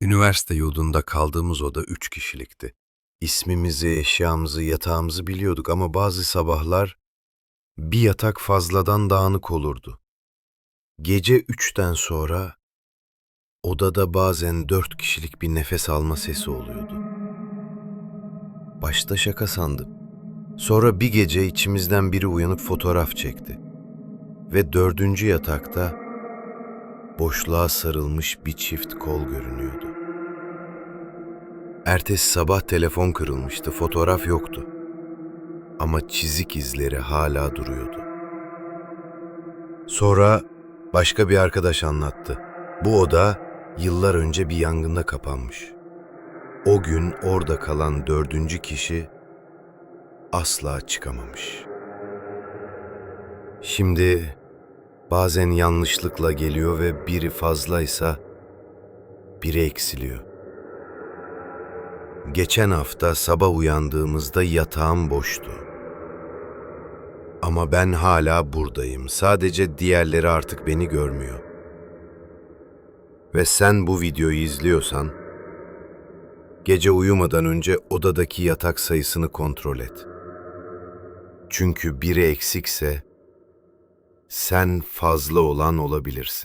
Üniversite yurdunda kaldığımız oda üç kişilikti. İsmimizi, eşyamızı, yatağımızı biliyorduk ama bazı sabahlar bir yatak fazladan dağınık olurdu. Gece üçten sonra odada bazen dört kişilik bir nefes alma sesi oluyordu. Başta şaka sandım. Sonra bir gece içimizden biri uyanıp fotoğraf çekti. Ve dördüncü yatakta boşluğa sarılmış bir çift kol görünüyordu. Ertesi sabah telefon kırılmıştı, fotoğraf yoktu. Ama çizik izleri hala duruyordu. Sonra başka bir arkadaş anlattı. Bu oda yıllar önce bir yangında kapanmış. O gün orada kalan dördüncü kişi asla çıkamamış. Şimdi bazen yanlışlıkla geliyor ve biri fazlaysa biri eksiliyor. Geçen hafta sabah uyandığımızda yatağım boştu. Ama ben hala buradayım. Sadece diğerleri artık beni görmüyor. Ve sen bu videoyu izliyorsan, gece uyumadan önce odadaki yatak sayısını kontrol et. Çünkü biri eksikse sen fazla olan olabilirsin.